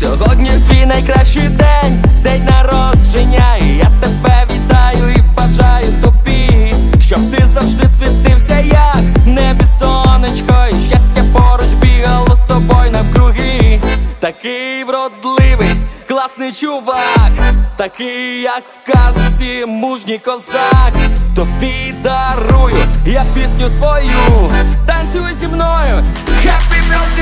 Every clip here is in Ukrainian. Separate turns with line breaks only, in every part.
Сьогодні твій найкращий день, день народження. І я тебе вітаю і бажаю тобі, щоб ти завжди світився, як небі сонечко, і щастя поруч бігало з тобою навкруги. Такий вродливий, класний чувак, такий, як в казці, мужній козак. Тобі дарую я пісню свою, танцюй зі мною, Happy birthday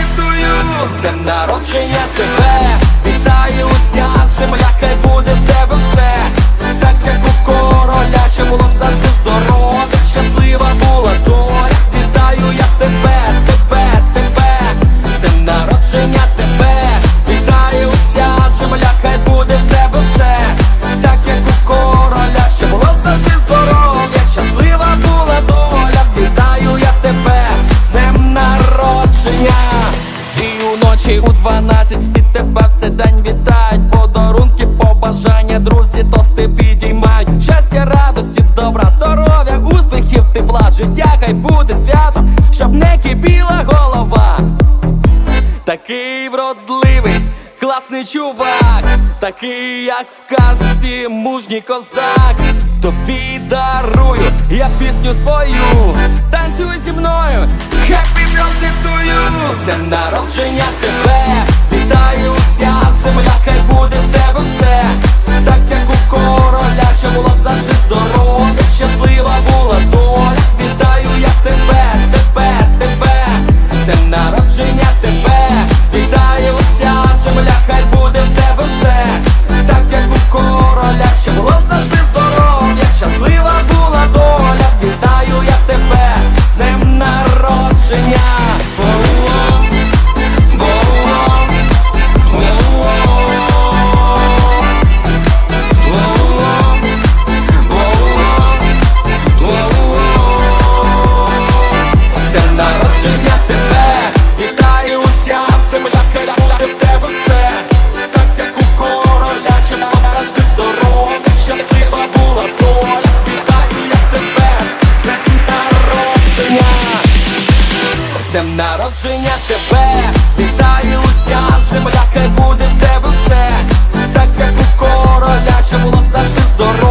З днем народження тебе. Вітаю уся земля, хай буде в тебе все І у 12 всі тебе в цей день вітають? Подарунки, побажання, друзі, тости підіймають. Щастя, радості, добра, здоров'я, успіхів, тепла, життя, хай буде свято, щоб не кипіла голова. Такий вродливий, класний чувак, такий, як в казці, мужній козак. Тобі дарую я пісню свою, танцюй зі мною, birthday to you З днем народження народження тебе, вітаю уся земля, хай в тебе все, так як у короля, було завжди здоров'я, щаслива була доля, вітаю я тебе, з днем народження. З днем народження тебе Вітаю уся земля, хай буде в тебе все Так як у короля, що було завжди здоров'я